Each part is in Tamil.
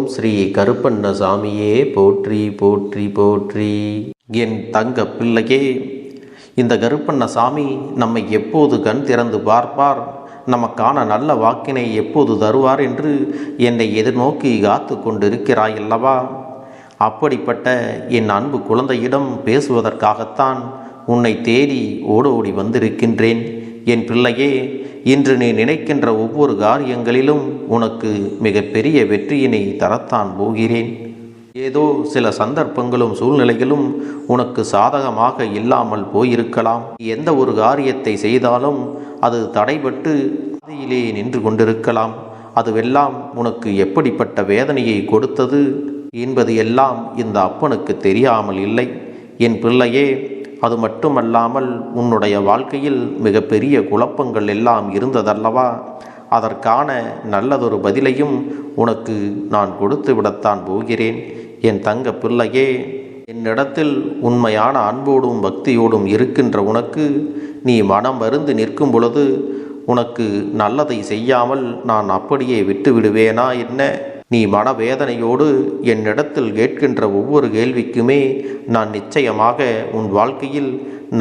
ஓம் ஸ்ரீ கருப்பண்ணசாமியே போற்றி போற்றி போற்றி. என் தங்க பிள்ளையே இந்த கருப்பண்ணசாமி நம்மை எப்போது கண் திறந்து பார்ப்பார்? நமக்கான நல்ல வாக்கினை எப்போது தருவார் என்று என்னை எதிர்நோக்கி காத்து கொண்டிருக்கிறாய் அல்லவா? அப்படிப்பட்ட என் அன்பு குழந்தையிடம் பேசுவதற்காகத்தான் உன்னை தேடி ஓடோடி வந்திருக்கின்றேன். என் பிள்ளையே இன்று நீ நினைக்கின்ற ஒவ்வொரு காரியங்களிலும் உனக்கு மிகப்பெரிய வெற்றியினை தரத்தான் போகிறேன். ஏதோ சில சந்தர்ப்பங்களும் சூழ்நிலைகளும் உனக்கு சாதகமாக இல்லாமல் போயிருக்கலாம். எந்த ஒரு காரியத்தை செய்தாலும் அது தடைபட்டு பாதையிலே நின்று கொண்டிருக்கலாம். அதுவெல்லாம் உனக்கு எப்படிப்பட்ட வேதனையை கொடுத்தது என்பது எல்லாம் இந்த அப்பனுக்கு தெரியாமல் இல்லை. என் பிள்ளையே அது மட்டுமல்லாமல் உன்னுடைய வாழ்க்கையில் மிகப்பெரிய குழப்பங்கள் எல்லாம் இருந்ததல்லவா? அதற்கான நல்லதொரு பதிலையும் உனக்கு நான் கொடுத்து விடத்தான் போகிறேன். என் தங்க பிள்ளையே என்னிடத்தில் உண்மையான அன்போடும் பக்தியோடும் இருக்கின்ற உனக்கு நீ மனம் மருந்து நிற்கும் பொழுது உனக்கு நல்லதை செய்யாமல் நான் அப்படியே விட்டு விடுவேனா என்ன? நீ மனவேதனையோடு என்னிடத்தில் கேட்கின்ற ஒவ்வொரு கேள்விக்குமே நான் நிச்சயமாக உன் வாழ்க்கையில்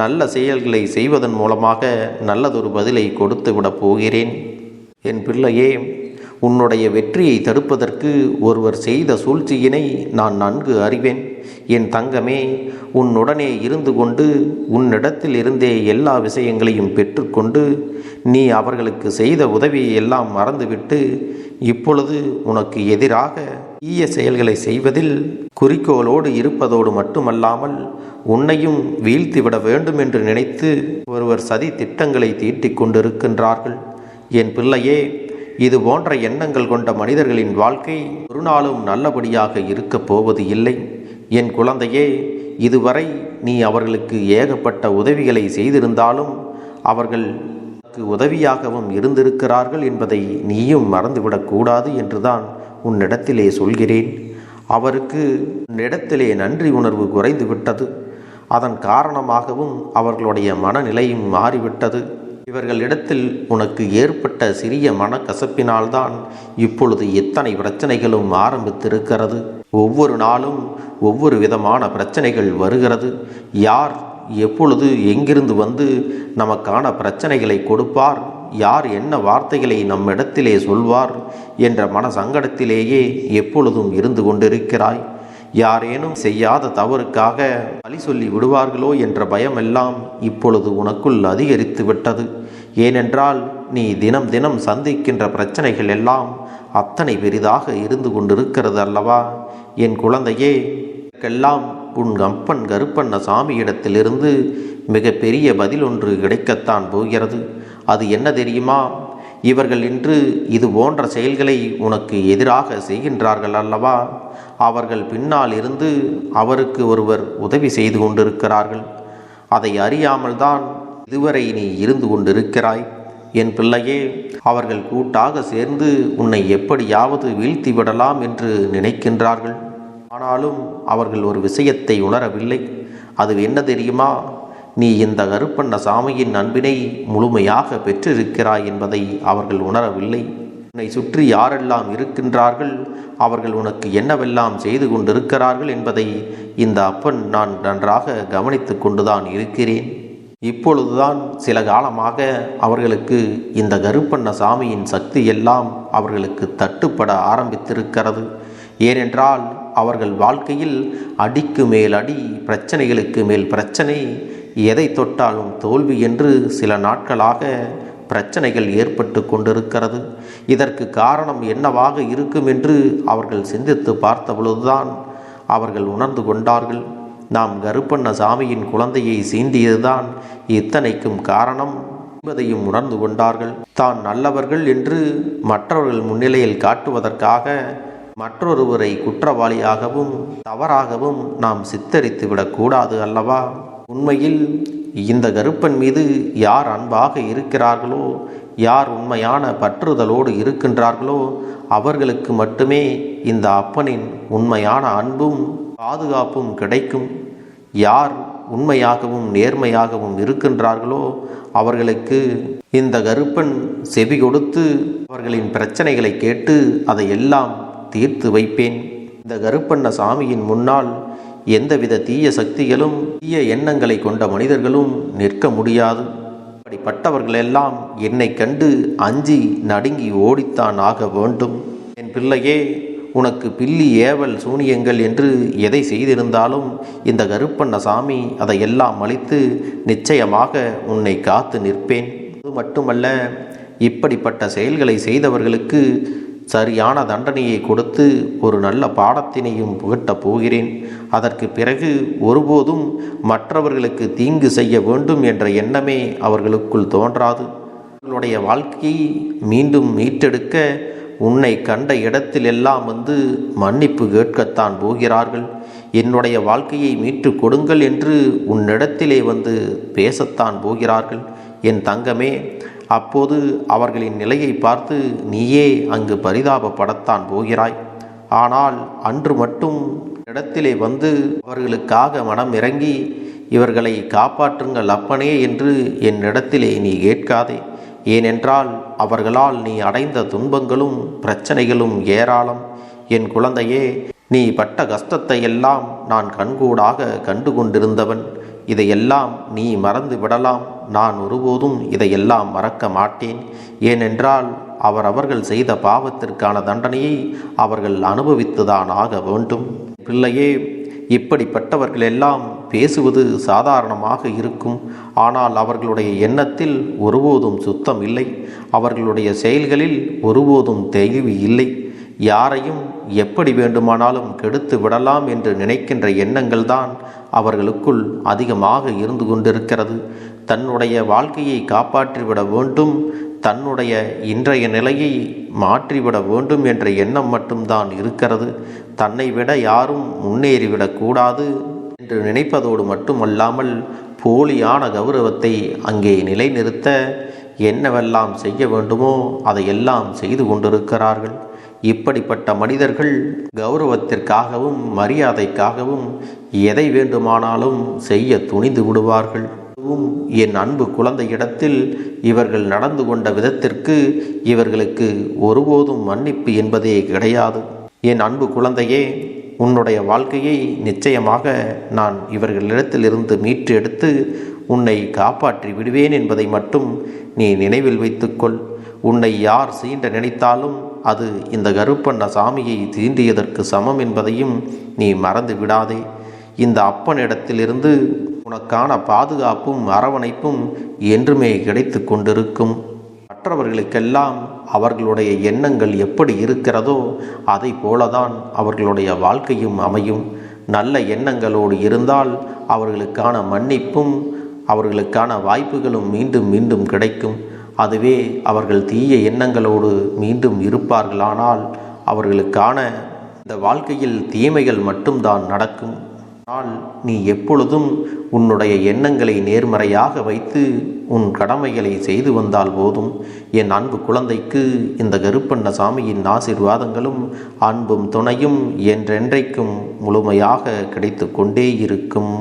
நல்ல செயல்களை செய்வதன் மூலமாக நல்லதொரு பதிலை கொடுத்து விடப் போகிறேன். என் பிள்ளையே உன்னுடைய வெற்றியை தடுப்பதற்கு ஒருவர் செய்த சூழ்ச்சியினை நான் நன்கு அறிவேன். என் தங்கமே உன்னுடனே இருந்து கொண்டு உன்னிடத்தில் இருந்தே எல்லா விஷயங்களையும் பெற்றுக்கொண்டு நீ அவர்களுக்கு செய்த உதவியை எல்லாம் மறந்துவிட்டு இப்பொழுது உனக்கு எதிராக தீய செயல்களை செய்வதில் குறிக்கோளோடு இருப்பதோடு மட்டுமல்லாமல் உன்னையும் வீழ்த்திவிட வேண்டும் என்று நினைத்து ஒருவர் சதி திட்டங்களை தீட்டிக் கொண்டிருக்கின்றார்கள். என் பிள்ளையே இது போன்ற எண்ணங்கள் கொண்ட மனிதர்களின் வாழ்க்கை ஒரு நாளும் நல்லபடியாக இருக்கப் போவது இல்லை. என் குழந்தையே இதுவரை நீ அவர்களுக்கு ஏகப்பட்ட உதவிகளை செய்திருந்தாலும் அவர்கள் உதவியாகவும் இருந்திருக்கிறார்கள் என்பதை நீயும் மறந்துவிடக்கூடாது என்றுதான் உன்னிடத்திலே சொல்கிறேன். அவருக்கு உன்னிடத்திலே நன்றி உணர்வு குறைந்து விட்டது அதன் காரணமாகவும் அவர்களுடைய மனநிலையும் மாறிவிட்டது. இவர்களிடத்தில் உனக்கு ஏற்பட்ட சிறிய மனக்கசப்பினால்தான் இப்பொழுது எத்தனை பிரச்சனைகளும் ஆரம்பித்திருக்கிறது. ஒவ்வொரு நாளும் ஒவ்வொரு விதமான பிரச்சனைகள் வருகிறது. யார் எப்பொழுது எங்கிருந்து வந்து நமக்கான பிரச்சனைகளை கொடுப்பார்? யார் என்ன வார்த்தைகளை நம்மிடத்திலே சொல்வார்? என்ற மன சங்கடத்திலேயே எப்பொழுதும் இருந்து கொண்டிருக்கிறாய். யாரேனும் செய்யாத தவறுக்காக பழி சொல்லி விடுவார்களோ என்ற பயமெல்லாம் இப்பொழுது உனக்குள் அதிகரித்து விட்டது. ஏனென்றால் நீ தினம் தினம் சந்திக்கின்ற பிரச்சனைகள் எல்லாம் அத்தனை பெரிதாக இருந்து கொண்டிருக்கிறது அல்லவா? என் குழந்தையே இதற்கெல்லாம் உன் அப்பன் கருப்பண்ண சாமியிடத்திலிருந்து மிக பெரிய பதில் ஒன்று கிடைக்கத்தான் போகிறது. அது என்ன தெரியுமா? இவர்கள் இன்று இது போன்ற செயல்களை உனக்கு எதிராக செய்கின்றார்கள் அல்லவா? அவர்கள் பின்னால் இருந்து அவருக்கு ஒருவர் உதவி செய்து கொண்டிருக்கிறார்கள். அதை அறியாமல் தான் இதுவரை நீ இருந்து கொண்டிருக்கிறாய். என் பிள்ளையே அவர்கள் கூட்டாக சேர்ந்து உன்னை எப்படியாவது வீழ்த்தி விடலாம் என்று நினைக்கின்றார்கள். ஆனாலும் அவர்கள் ஒரு விஷயத்தை உணரவில்லை. அது என்ன தெரியுமா? நீ இந்த கருப்பண்ண சாமியின் அன்பினை முழுமையாக பெற்றிருக்கிறாய் என்பதை அவர்கள் உணரவில்லை. உன்னை சுற்றி யாரெல்லாம் இருக்கின்றார்கள்? அவர்கள் உனக்கு என்னவெல்லாம் செய்து கொண்டிருக்கிறார்கள் என்பதை இந்த அப்பன் நான் நன்றாக கவனித்து கொண்டுதான் இருக்கிறேன். இப்பொழுதுதான் சில காலமாக அவர்களுக்கு இந்த கருப்பண்ண சாமியின் சக்தி எல்லாம் அவர்களுக்கு தட்டுப்பட ஆரம்பித்திருக்கிறது. ஏனென்றால் அவர்கள் வாழ்க்கையில் அடிக்கு மேல் அடி பிரச்சனைகளுக்கு மேல் பிரச்சனை எதை தொட்டாலும் தோல்வி என்று சில நாட்களாக பிரச்சனைகள் ஏற்பட்டு கொண்டிருக்கிறது. இதற்கு காரணம் என்னவாக இருக்கும் என்று அவர்கள் சிந்தித்து பார்த்தபொழுதுதான் அவர்கள் உணர்ந்து கொண்டார்கள். நாம் கருப்பண்ண சாமியின் குழந்தையை சீண்டியதுதான் இத்தனைக்கும் காரணம் என்பதையும் உணர்ந்து கொண்டார்கள். தான் நல்லவர்கள் என்று மற்றவர்கள் முன்னிலையில் காட்டுவதற்காக மற்றொருவரை குற்றவாளியாகவும் தவறாகவும் நாம் சித்தரித்து விடக்கூடாது அல்லவா? உண்மையில் இந்த கருப்பன் மீது யார் அன்பாக இருக்கிறார்களோ யார் உண்மையான பற்றுதலோடு இருக்கின்றார்களோ அவர்களுக்கு மட்டுமே இந்த அப்பனின் உண்மையான அன்பும் பாதுகாப்பும் கிடைக்கும். யார் உண்மையாகவும் நேர்மையாகவும் இருக்கின்றார்களோ அவர்களுக்கு இந்த கருப்பன் செவி கொடுத்து அவர்களின் பிரச்சனைகளை கேட்டு அதை எல்லாம் தீர்த்து வைப்பேன். இந்த கருப்பண்ண சாமியின் முன்னால் எந்தவித தீய சக்திகளும் தீய எண்ணங்களை கொண்ட மனிதர்களும் நிற்க முடியாது. அப்படிப்பட்டவர்களெல்லாம் என்னை கண்டு அஞ்சி நடுங்கி ஓடித்தான் ஆக வேண்டும். என் பிள்ளையே உனக்கு பில்லி ஏவல் சூனியங்கள் என்று எதை செய்திருந்தாலும் இந்த கருப்பண்ண சாமி அதையெல்லாம் அழித்து நிச்சயமாக உன்னை காத்து நிற்பேன். அது மட்டுமல்ல இப்படிப்பட்ட செயல்களை செய்தவர்களுக்கு சரியான தண்டனையை கொடுத்து ஒரு நல்ல பாடத்தினையும் புகட்டப் போகிறேன். அதற்கு பிறகு ஒருபோதும் மற்றவர்களுக்கு தீங்கு செய்ய வேண்டும் என்ற எண்ணமே அவர்களுக்குள் தோன்றாது. அவர்களுடைய வாழ்க்கையை மீண்டும் மீட்டெடுக்க உன்னை கண்ட இடத்திலெல்லாம் வந்து மன்னிப்பு கேட்கத்தான் போகிறார்கள். என்னுடைய வாழ்க்கையை மீட்டு கொடுங்கள் என்று உன்னிடத்திலே வந்து பேசத்தான் போகிறார்கள். என் தங்கமே அப்போது அவர்களின் நிலையை பார்த்து நீயே அங்கு பரிதாபப்படத்தான் போகிறாய். ஆனால் அன்று மட்டும் இடத்திலே வந்து அவர்களுக்காக மனம் இறங்கி இவர்களை காப்பாற்றுங்கள் அப்பனே என்று என்னிடத்திலே நீ கேட்காதே. ஏனென்றால் அவர்களால் நீ அடைந்த துன்பங்களும் பிரச்சனைகளும் ஏராளம். என் குழந்தையே நீ பட்ட கஷ்டத்தை எல்லாம் நான் கண்கூடாக கண்டு கொண்டிருந்தவன் இதையெல்லாம் நீ மறந்து விடலாம். நான் ஒருபோதும் இதையெல்லாம் மறக்க மாட்டேன். ஏனென்றால் அவரவர்கள் செய்த பாவத்திற்கான தண்டனையை அவர்கள் அனுபவித்துதான் ஆக வேண்டும். பிள்ளையே இப்படிப்பட்டவர்கள் எல்லாம் பேசுவது சாதாரணமாக இருக்கும். ஆனால் அவர்களுடைய எண்ணத்தில் ஒருபோதும் சுத்தம் இல்லை. அவர்களுடைய செயல்களில் ஒருபோதும் தெளிவு இல்லை. யாரையும் எப்படி வேண்டுமானாலும் கெடுத்து விடலாம் என்று நினைக்கின்ற எண்ணங்கள்தான் அவர்களுக்குள் அதிகமாக இருந்து கொண்டிருக்கிறது. தன்னுடைய வாழ்க்கையை காப்பாற்றிவிட வேண்டும் தன்னுடைய இன்றைய நிலையை மாற்றிவிட வேண்டும் என்ற எண்ணம் மட்டும்தான் இருக்கிறது. தன்னை விட யாரும் முன்னேறிவிடக்கூடாது என்று நினைப்பதோடு மட்டுமல்லாமல் போலியான கௌரவத்தை அங்கே நிலைநிறுத்த என்னவெல்லாம் செய்ய வேண்டுமோ அதையெல்லாம் செய்து கொண்டிருக்கிறார்கள். இப்படிப்பட்ட மனிதர்கள் கௌரவத்திற்காகவும் மரியாதைக்காகவும் எதை வேண்டுமானாலும் செய்ய துணிந்து விடுவார்கள். அதுவும் என் அன்பு குழந்தையிடத்தில் இவர்கள் நடந்து கொண்ட விதத்திற்கு இவர்களுக்கு ஒருபோதும் மன்னிப்பு என்பதே கிடையாது. என் அன்பு குழந்தையே உன்னுடைய வாழ்க்கையை நிச்சயமாக நான் இவர்களிடத்திலிருந்து மீட்டு எடுத்து உன்னை காப்பாற்றி விடுவேன் என்பதை மட்டும் நீ நினைவில் வைத்துக்கொள். உன்னை யார் சீண்ட நினைத்தாலும் அது இந்த கருப்பண்ண சாமியை தீண்டியதற்கு சமம் என்பதையும் நீ மறந்து விடாதே. இந்த அப்பனிடத்திலிருந்து உனக்கான பாதுகாப்பும் அரவணைப்பும் என்றுமே கிடைத்து கொண்டிருக்கும். மற்றவர்களுக்கெல்லாம் அவர்களுடைய எண்ணங்கள் எப்படி இருக்கிறதோ அதை போலதான் அவர்களுடைய வாழ்க்கையும் அமையும். நல்ல எண்ணங்களோடு இருந்தால் அவர்களுக்கான மன்னிப்பும் அவர்களுக்கான வாய்ப்புகளும் மீண்டும் மீண்டும் கிடைக்கும். அதுவே அவர்கள் தீய எண்ணங்களோடு மீண்டும் இருப்பார்களானால் அவர்களுக்கான இந்த வாழ்க்கையில் தீமைகள் மட்டும்தான் நடக்கும். ஆனால் நீ எப்பொழுதும் உன்னுடைய எண்ணங்களை நேர்மறையாக வைத்து உன் கடமைகளை செய்து வந்தால் போதும். என் அன்பு குழந்தைக்கு இந்த கருப்பண்ண சாமியின் ஆசிர்வாதங்களும் அன்பும் துணையும் என்றென்றைக்கும் முழுமையாக கிடைத்து கொண்டே இருக்கும்.